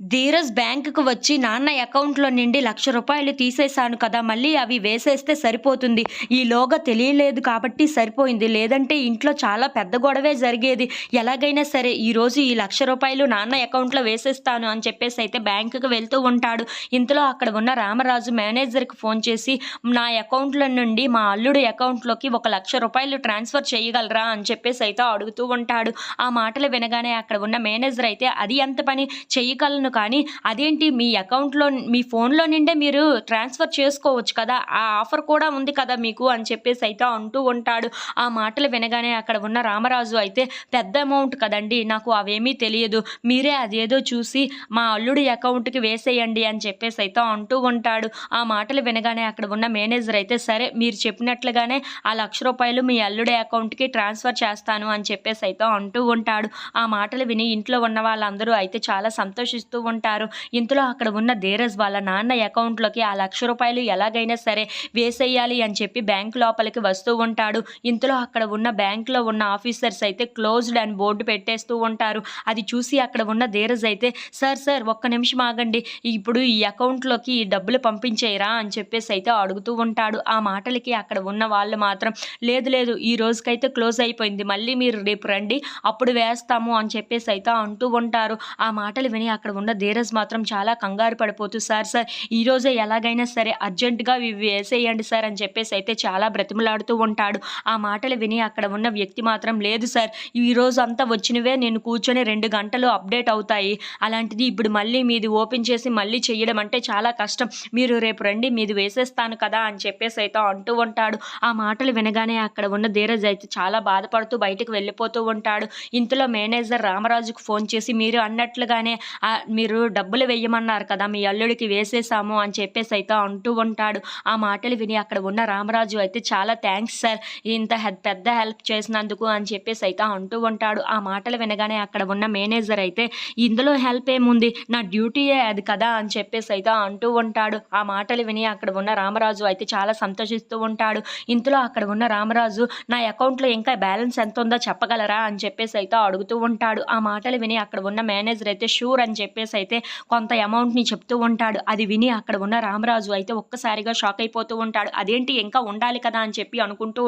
ధీరజ్ బ్యాంకుకు వచ్చి నాన్న అకౌంట్లో నుండి లక్ష రూపాయలు తీసేశాను కదా మళ్ళీ అవి వేసేస్తే సరిపోతుంది. ఈలోగా తెలియలేదు కాబట్టి సరిపోయింది. లేదంటే ఇంట్లో చాలా పెద్ద గొడవే జరిగేది. ఎలాగైనా సరే ఈరోజు ఈ లక్ష రూపాయలు నాన్న అకౌంట్లో వేసేస్తాను అని చెప్పేసి అయితే బ్యాంకుకు వెళ్తూ ఉంటాడు. ఇంతలో అక్కడ ఉన్న రామరాజు మేనేజర్కి ఫోన్ చేసి నా అకౌంట్లో నుండి మా అల్లుడు అకౌంట్లోకి ఒక లక్ష రూపాయలు ట్రాన్స్ఫర్ చేయగలరా అని చెప్పేసి అయితే అడుగుతూ ఉంటాడు. ఆ మాటలు వినగానే అక్కడ ఉన్న మేనేజర్ అయితే అది ఎంత పని? చేయగలను కానీ అదేంటి మీ అకౌంట్లో మీ ఫోన్లో నుండే మీరు ట్రాన్స్ఫర్ చేసుకోవచ్చు కదా ఆ ఆఫర్ కూడా ఉంది కదా మీకు అని చెప్పేసి అయితే అంటూ ఉంటాడు. ఆ మాటలు వినగానే అక్కడ ఉన్న రామరాజు అయితే పెద్ద అమౌంట్ కదండి నాకు అవేమీ తెలియదు. మీరే అదేదో చూసి మా అల్లుడి అకౌంట్కి వేసేయండి అని చెప్పేసి అయితే అంటూ ఉంటాడు. ఆ మాటలు వినగానే అక్కడ ఉన్న మేనేజర్ అయితే సరే మీరు చెప్పినట్లుగానే ఆ లక్ష రూపాయలు మీ అల్లుడి అకౌంట్కి ట్రాన్స్ఫర్ చేస్తాను అని చెప్పేసి అయితే అంటూ ఉంటాడు. ఆ మాటలు విని ఇంట్లో ఉన్న వాళ్ళందరూ అయితే చాలా సంతోషిస్తూ ఉంటారు. ఇంతలో అక్కడ ఉన్న ధీరజ్ వాళ్ళ నాన్న అకౌంట్లోకి ఆ లక్ష రూపాయలు ఎలాగైనా సరే వేసేయాలి అని చెప్పి బ్యాంక్ లోపలికి వస్తూ ఉంటాడు. ఇంతలో అక్కడ ఉన్న బ్యాంక్లో ఉన్న ఆఫీసర్స్ అయితే క్లోజ్డ్ అని బోర్డు పెట్టేస్తూ ఉంటారు. అది చూసి అక్కడ ఉన్న ధీరజ్ అయితే సార్ సార్ ఒక్క నిమిషం ఆగండి. ఇప్పుడు ఈ అకౌంట్లోకి ఈ డబ్బులు పంపించేయరా? అని చెప్పేసి అయితే అడుగుతూ ఉంటాడు. ఆ మాటలకి అక్కడ ఉన్న వాళ్ళు మాత్రం లేదు లేదు ఈ రోజుకైతే క్లోజ్ అయిపోయింది. మళ్ళీ మీరు రేపు రండి. అప్పుడు వేస్తాము అని చెప్పేసి అయితే అంటూ ఉంటారు. ఆ మాటలు విని అక్కడ ఉన్న ధీరజ్ మాత్రం చాలా కంగారు పడిపోతూ సార్ సార్ ఈరోజే ఎలాగైనా సరే అర్జెంటుగా ఇవి వేసేయండి సార్ అని చెప్పేసి అయితే చాలా బ్రతిమలాడుతూ ఉంటాడు. ఆ మాటలు విని అక్కడ ఉన్న వ్యక్తి మాత్రం లేదు సార్ ఈరోజు అంతా వచ్చినవే నేను కూర్చొని రెండు గంటలు అప్డేట్ అవుతాయి. అలాంటిది ఇప్పుడు మళ్ళీ మీది ఓపెన్ చేసి మళ్ళీ చేయడం అంటే చాలా కష్టం. మీరు రేపు రండి మీది వేసేస్తాను కదా అని చెప్పేసి అయితే అంటూ ఉంటాడు. ఆ మాటలు వినగానే అక్కడ ఉన్న ధీరజ్ అయితే చాలా బాధపడుతూ బయటకు వెళ్ళిపోతూ ఉంటాడు. ఇంతలో మేనేజర్ రామరాజుకు ఫోన్ చేసి మీరు అన్నట్లుగానే మీరు డబ్బులు వేయమన్నారు కదా మీ అల్లుడికి వేసేసాము అని చెప్పేసి అయితే అంటూ ఉంటాడు. ఆ మాటలు విని అక్కడ ఉన్న రామరాజు అయితే చాలా థ్యాంక్స్ సార్ ఇంత పెద్ద హెల్ప్ చేసినందుకు అని చెప్పేసి అయితే అంటూ ఉంటాడు. ఆ మాటలు వినగానే అక్కడ ఉన్న మేనేజర్ అయితే ఇందులో హెల్ప్ ఏముంది? నా డ్యూటీయే అది కదా? అని చెప్పేసి అయితే అంటూ ఉంటాడు. ఆ మాటలు విని అక్కడ ఉన్న రామరాజు అయితే చాలా సంతోషిస్తూ ఉంటాడు. ఇంతలో అక్కడ ఉన్న రామరాజు నా అకౌంట్లో ఇంకా బ్యాలెన్స్ ఎంత ఉందో చెప్పగలరా? అని చెప్పేసి అయితే అడుగుతూ ఉంటాడు. ఆ మాటలు విని అక్కడ ఉన్న మేనేజర్ అయితే షూర్ అని చెప్పేసి చెప్పేసి అయితే కొంత అమౌంట్ని చెప్తూ ఉంటాడు. అది విని అక్కడ ఉన్న రామరాజు అయితే ఒక్కసారిగా షాక్ అయిపోతూ ఉంటాడు. అదేంటి ఇంకా ఉండాలి కదా అని చెప్పి అనుకుంటూ